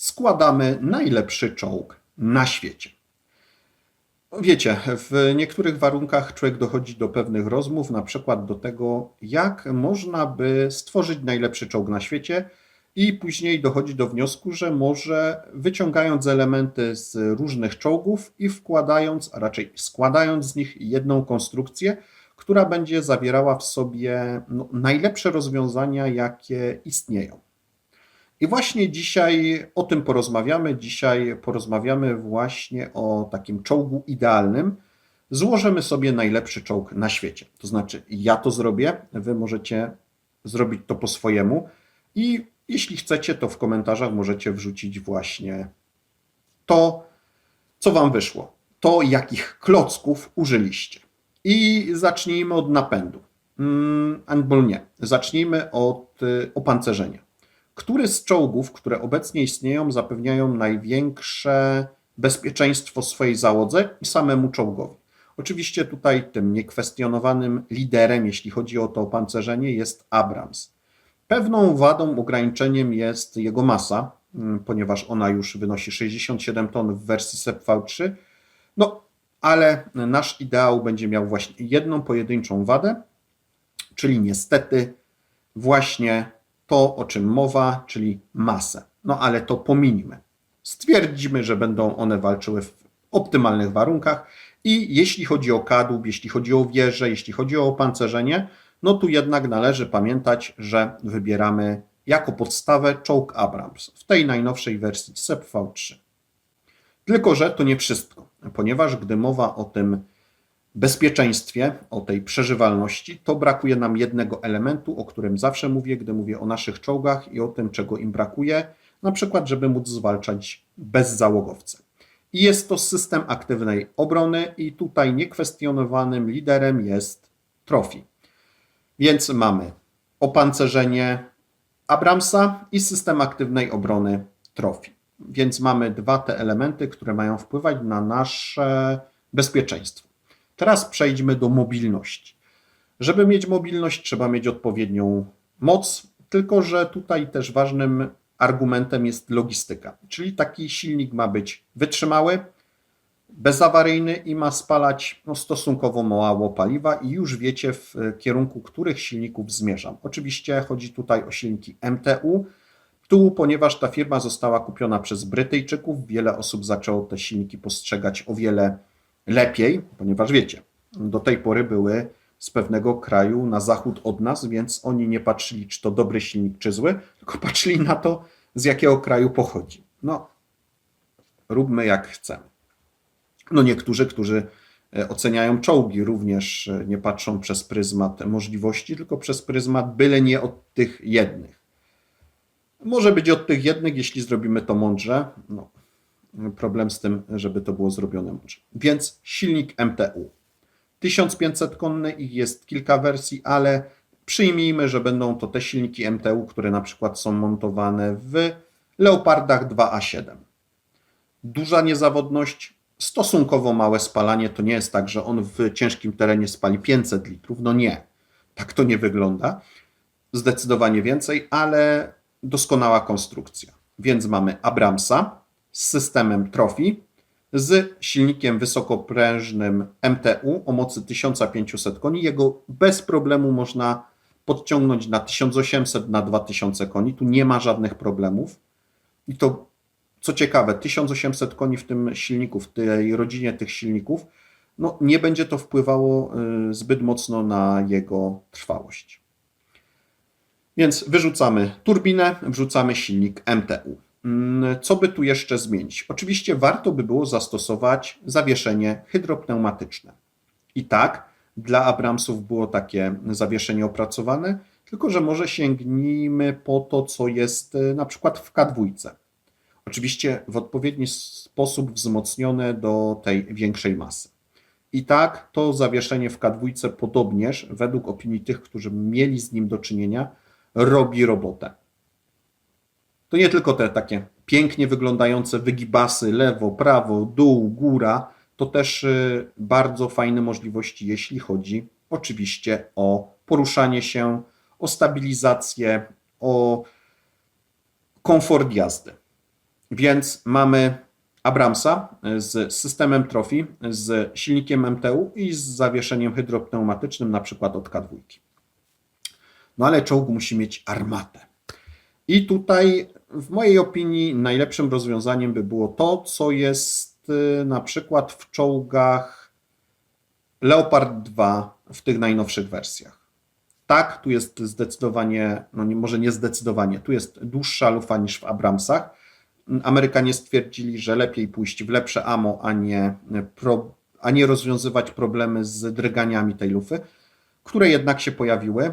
składamy najlepszy czołg na świecie. Wiecie, w niektórych warunkach człowiek dochodzi do pewnych rozmów, na przykład do tego, jak można by stworzyć najlepszy czołg na świecie, i później dochodzi do wniosku, że może wyciągając elementy z różnych czołgów i wkładając, a raczej składając z nich jedną konstrukcję, która będzie zawierała w sobie no, najlepsze rozwiązania, jakie istnieją. I właśnie dzisiaj o tym porozmawiamy. Dzisiaj porozmawiamy właśnie o takim czołgu idealnym. Złożymy sobie najlepszy czołg na świecie. To znaczy, ja to zrobię, wy możecie zrobić to po swojemu. I jeśli chcecie, to w komentarzach możecie wrzucić właśnie to, co wam wyszło. To, jakich klocków użyliście. I zacznijmy od napędu. Mm, albo nie. Zacznijmy od y, opancerzenia. Który z czołgów, które obecnie istnieją, zapewniają największe bezpieczeństwo swojej załodze i samemu czołgowi? Oczywiście tutaj tym niekwestionowanym liderem, jeśli chodzi o to opancerzenie, jest Abrams. Pewną wadą, ograniczeniem jest jego masa, mm, ponieważ ona już wynosi 67 ton w wersji SEP V3. No, ale nasz ideał będzie miał właśnie jedną pojedynczą wadę, czyli niestety właśnie to, o czym mowa, czyli masę. No ale to pominimy. Stwierdzimy, że będą one walczyły w optymalnych warunkach i jeśli chodzi o kadłub, jeśli chodzi o wieże, jeśli chodzi o opancerzenie, no tu jednak należy pamiętać, że wybieramy jako podstawę czołg Abrams w tej najnowszej wersji SEP V3. Tylko, że to nie wszystko, ponieważ gdy mowa o tym bezpieczeństwie, o tej przeżywalności, to brakuje nam jednego elementu, o którym zawsze mówię, gdy mówię o naszych czołgach i o tym, czego im brakuje, na przykład, żeby móc zwalczać bezzałogowce. I jest to system aktywnej obrony, i tutaj niekwestionowanym liderem jest Trophy. Więc mamy opancerzenie Abramsa i system aktywnej obrony Trophy. Więc mamy dwa te elementy, które mają wpływać na nasze bezpieczeństwo. Teraz przejdźmy do mobilności. Żeby mieć mobilność, trzeba mieć odpowiednią moc, tylko że tutaj też ważnym argumentem jest logistyka. Czyli taki silnik ma być wytrzymały, bezawaryjny i ma spalać no, stosunkowo mało paliwa i już wiecie w kierunku których silników zmierzam. Oczywiście chodzi tutaj o silniki MTU. Tu, ponieważ ta firma została kupiona przez Brytyjczyków, wiele osób zaczęło te silniki postrzegać o wiele lepiej, ponieważ wiecie, do tej pory były z pewnego kraju na zachód od nas, więc oni nie patrzyli, czy to dobry silnik, czy zły, tylko patrzyli na to, z jakiego kraju pochodzi. No, róbmy jak chcemy. No niektórzy, którzy e, oceniają czołgi, również e, nie patrzą przez pryzmat możliwości, tylko przez pryzmat byle nie od tych jednych. Może być od tych jednych, jeśli zrobimy to mądrze. No, problem z tym, żeby to było zrobione mądrze. Więc silnik MTU. 1500 konny, ich jest kilka wersji, ale przyjmijmy, że będą to te silniki MTU, które na przykład są montowane w Leopardach 2A7. Duża niezawodność, stosunkowo małe spalanie. To nie jest tak, że on w ciężkim terenie spali 500 litrów. No nie, tak to nie wygląda. Zdecydowanie więcej, ale doskonała konstrukcja. Więc mamy Abramsa z systemem Trophy, z silnikiem wysokoprężnym MTU o mocy 1500 koni. Jego bez problemu można podciągnąć na 1800 na 2000 koni. Tu nie ma żadnych problemów. I to co ciekawe, 1800 koni w tym silniku, w tej rodzinie tych silników, no nie będzie to wpływało y, zbyt mocno na jego trwałość. Więc wyrzucamy turbinę, wrzucamy silnik MTU. Mm, co by tu jeszcze zmienić? Oczywiście warto by było zastosować zawieszenie hydropneumatyczne. I tak, dla Abramsów było takie zawieszenie opracowane, tylko że może sięgnijmy po to, co jest y, na przykład w K2. Oczywiście w odpowiedni sposób wzmocnione do tej większej masy. I tak to zawieszenie w K2 podobnież, według opinii tych, którzy mieli z nim do czynienia, robi robotę. To nie tylko te takie pięknie wyglądające wygibasy lewo, prawo, dół, góra, to też y, bardzo fajne możliwości, jeśli chodzi oczywiście o poruszanie się, o stabilizację, o komfort jazdy. Więc mamy Abramsa z systemem Trophy, z silnikiem MTU i z zawieszeniem hydropneumatycznym, na przykład od K2. No ale czołg musi mieć armatę. I tutaj, w mojej opinii, najlepszym rozwiązaniem by było to, co jest y, na przykład w czołgach Leopard 2 w tych najnowszych wersjach. Tak, tu jest zdecydowanie, no nie, może nie zdecydowanie, tu jest dłuższa lufa niż w Abramsach. Amerykanie stwierdzili, że lepiej pójść w lepsze ammo, a nie, pro, a nie rozwiązywać problemy z drganiami tej lufy, które jednak się pojawiły e,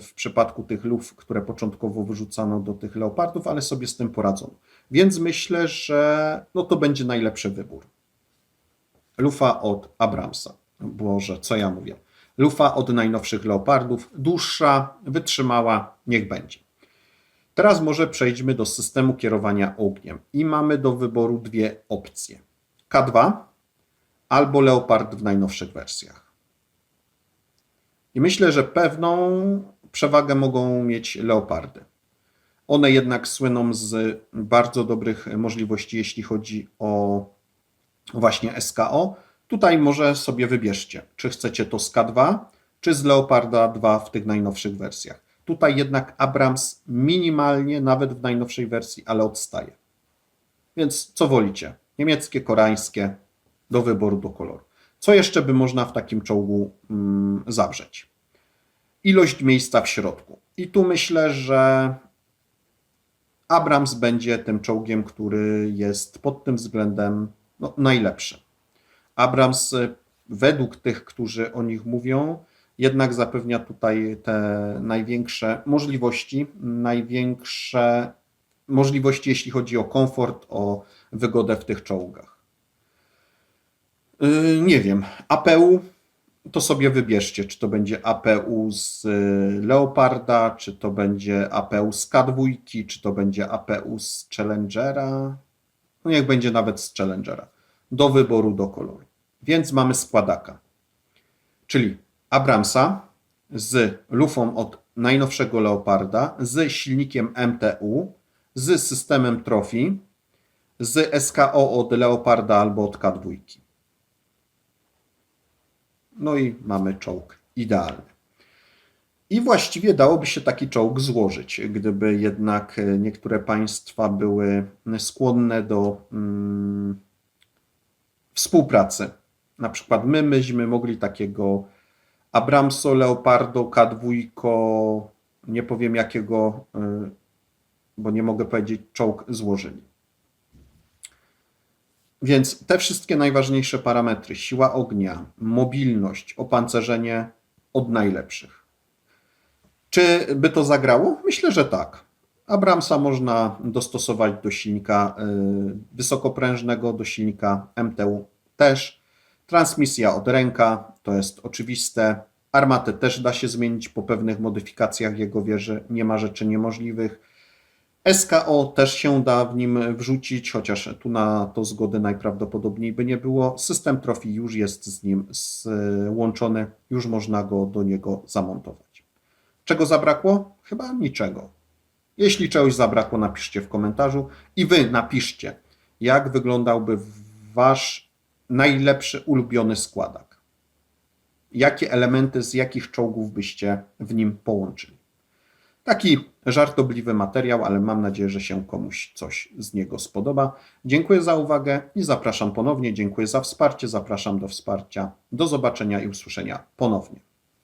w przypadku tych luf, które początkowo wyrzucano do tych leopardów, ale sobie z tym poradzono. Więc myślę, że no to będzie najlepszy wybór. Lufa od Abramsa. Boże, co ja mówię? Lufa od najnowszych leopardów, dłuższa, wytrzymała, niech będzie. Teraz może przejdźmy do systemu kierowania ogniem i mamy do wyboru dwie opcje: K2 albo Leopard w najnowszych wersjach. I myślę, że pewną przewagę mogą mieć Leopardy. One jednak słyną z bardzo dobrych możliwości, jeśli chodzi o właśnie SKO. Tutaj może sobie wybierzcie, czy chcecie to z K2, czy z Leoparda 2 w tych najnowszych wersjach. Tutaj jednak Abrams minimalnie, nawet w najnowszej wersji, ale odstaje. Więc co wolicie? Niemieckie, koreańskie, do wyboru, do koloru. Co jeszcze by można w takim czołgu mm, zawrzeć? Ilość miejsca w środku. I tu myślę, że Abrams będzie tym czołgiem, który jest pod tym względem no, najlepszy. Abrams, y, według tych, którzy o nich mówią, jednak zapewnia tutaj te największe możliwości, największe możliwości, jeśli chodzi o komfort, o wygodę w tych czołgach. Yy, nie wiem, APU to sobie wybierzcie, czy to będzie APU z y, Leoparda, czy to będzie APU z K2, czy to będzie APU z Challengera. No niech będzie nawet z Challengera. Do wyboru, do koloru. Więc mamy składaka. Czyli Abramsa z lufą od najnowszego Leoparda, z silnikiem MTU, z systemem Trophy, z SKO od Leoparda albo od K2. No i mamy czołg idealny. I właściwie dałoby się taki czołg złożyć, gdyby jednak niektóre państwa były skłonne do mm, współpracy. Na przykład my myśmy mogli takiego Abramso Leopardo K2, nie powiem jakiego, y, bo nie mogę powiedzieć, czołg złożyli. Więc te wszystkie najważniejsze parametry, siła ognia, mobilność, opancerzenie od najlepszych. Czy by to zagrało? Myślę, że tak. Abramsa można dostosować do silnika y, wysokoprężnego, do silnika MTU też. Transmisja od ręka, to jest oczywiste. Armatę też da się zmienić po pewnych modyfikacjach jego wieży, nie ma rzeczy niemożliwych. SKO też się da w nim wrzucić, chociaż tu na to zgody najprawdopodobniej by nie było. System Trophy już jest z nim złączony, już można go do niego zamontować. Czego zabrakło? Chyba niczego. Jeśli czegoś zabrakło, napiszcie w komentarzu i wy napiszcie, jak wyglądałby wasz najlepszy ulubiony składak? Jakie elementy z jakich czołgów byście w nim połączyli? Taki żartobliwy materiał, ale mam nadzieję, że się komuś coś z niego spodoba. Dziękuję za uwagę i zapraszam ponownie. Dziękuję za wsparcie, zapraszam do wsparcia. Do zobaczenia i usłyszenia ponownie.